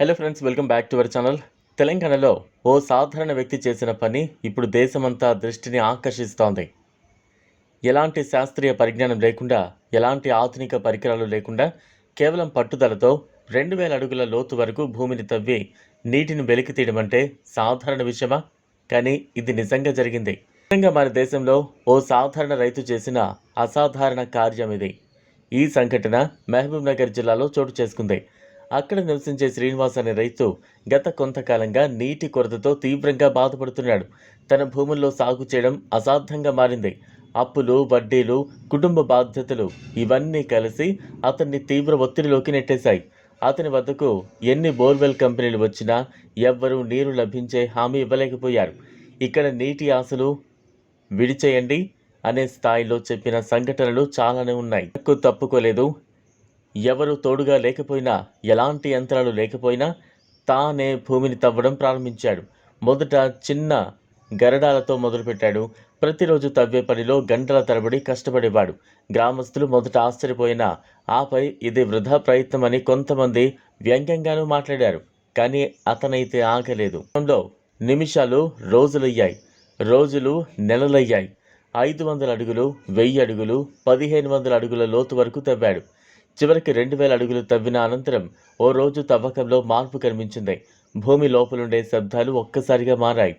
Hello friends welcome back to our channel తెలంగాణలో ఓ సాధారణ వ్యక్తి చేసిన పని ఇప్పుడు దేశమంతా దృష్టిని ఆకర్షిస్తోంది. ఎలాంటి శాస్త్రీయ పరిజ్ఞానం లేకుండా ఎలాంటి ఆధునిక పరికరాలు లేకుండా కేవలం పట్టుదలతో రెండు వేల అడుగుల లోతు వరకు భూమిని తవ్వి నీటిని వెలికి తీయడం అంటే సాధారణ విషయమా? కానీ ఇది నిజంగా జరిగింది. నిజంగా మన దేశంలో ఓ సాధారణ రైతు చేసిన అసాధారణ కార్యం ఇది. ఈ సంఘటన మహబూబ్ నగర్ జిల్లాలో చోటు చేసుకుంది. అక్కడ నివసించే శ్రీనివాస్ అనే రైతు గత కొంతకాలంగా నీటి కొరతతో తీవ్రంగా బాధపడుతున్నాడు. తన భూముల్లో సాగు చేయడం అసాధ్యంగా మారింది. అప్పులు వడ్డీలు కుటుంబ బాధ్యతలు ఇవన్నీ కలిసి అతన్ని తీవ్ర ఒత్తిడిలోకి నెట్టేశాయి. అతని వద్దకు ఎన్ని బోర్వెల్ కంపెనీలు వచ్చినా ఎవ్వరూ నీరు లభించే హామీ ఇవ్వలేకపోయారు. ఇక్కడ నీటి ఆశలు విడిచేయండి అనే స్థాయిలో చెప్పిన సంఘటనలు చాలానే ఉన్నాయి. ఎక్కువ తప్పుకోలేదు. ఎవరు తోడుగా లేకపోయినా ఎలాంటి యంత్రాలు లేకపోయినా తానే భూమిని తవ్వడం ప్రారంభించాడు. మొదట చిన్న గరడాలతో మొదలుపెట్టాడు. ప్రతిరోజు తవ్వే పనిలో గంటల తరబడి కష్టపడేవాడు. గ్రామస్తులు మొదట ఆశ్చర్యపోయినా ఆపై ఇది వృధా ప్రయత్నమని కొంతమంది వ్యంగ్యంగానూ మాట్లాడారు కానీ అతనైతే ఆగలేదు. నిమిషాలు రోజులయ్యాయి. రోజులు నెలలయ్యాయి. ఐదు వందల అడుగులు వెయ్యి అడుగులు పదిహేను వందల అడుగుల లోతు వరకు తవ్వాడు. చివరికి రెండు వేల అడుగులు తవ్విన అనంతరం ఓ రోజు తవ్వకంలో మార్పు కనిపించింది. భూమి లోపలుండే శబ్దాలు ఒక్కసారిగా మారాయి.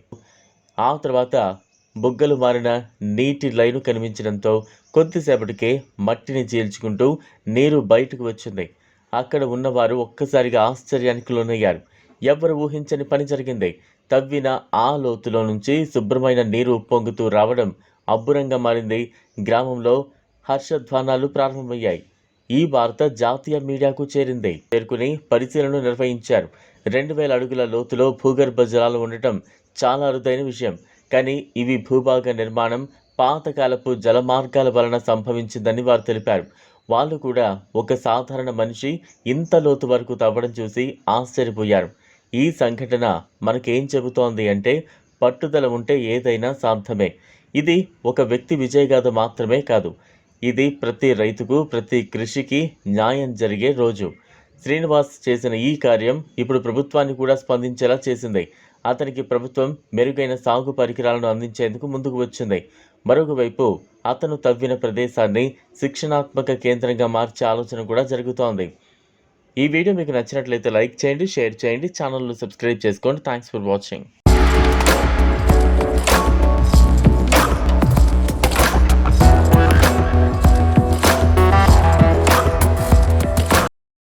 ఆ తర్వాత బుగ్గలు మారిన నీటి లైను కనిపించడంతో కొద్దిసేపటికే మట్టిని చీల్చుకుంటూ నీరు బయటకు వచ్చింది. అక్కడ ఉన్నవారు ఒక్కసారిగా ఆశ్చర్యానికి లోనయ్యారు. ఎవరు ఊహించని పని జరిగింది. తవ్విన ఆ లోతులో నుంచి శుభ్రమైన నీరు ఉప్పొంగుతూ రావడం అబ్బురంగా మారింది. గ్రామంలో హర్షధ్వానాలు ప్రారంభమయ్యాయి. ఈ వార్త జాతీయ మీడియాకు చేరింది. చేరుకుని పరిశీలన నిర్వహించారు. రెండు వేల అడుగుల లోతులో భూగర్భ జలాలు ఉండటం చాలా అరుదైన విషయం. కానీ ఇవి భూభాగ నిర్మాణం పాతకాలపు జలమార్గాల వలన సంభవించిందని వారు తెలిపారు. వాళ్ళు కూడా ఒక సాధారణ మనిషి ఇంత లోతు వరకు తవ్వడం చూసి ఆశ్చర్యపోయారు. ఈ సంఘటన మనకేం చెబుతోంది అంటే పట్టుదల ఉంటే ఏదైనా సాధ్యమే ఇది ఒక వ్యక్తి విజయగాథ మాత్రమే కాదు. ఇది ప్రతి రైతుకు ప్రతి కృషికి న్యాయం జరిగే రోజు. శ్రీనివాస్ చేసిన ఈ కార్యం ఇప్పుడు ప్రభుత్వాన్ని కూడా స్పందించేలా చేసింది. అతనికి ప్రభుత్వం మెరుగైన సాగు పరికరాలను అందించేందుకు ముందుకు వచ్చింది. మరొకవైపు అతను తవ్విన ప్రదేశాన్ని శిక్షణాత్మక కేంద్రంగా మార్చే ఆలోచన కూడా జరుగుతోంది. ఈ వీడియో మీకు నచ్చినట్లయితే లైక్ చేయండి షేర్ చేయండి ఛానల్ను సబ్స్క్రైబ్ చేసుకోండి. Thanks for watching.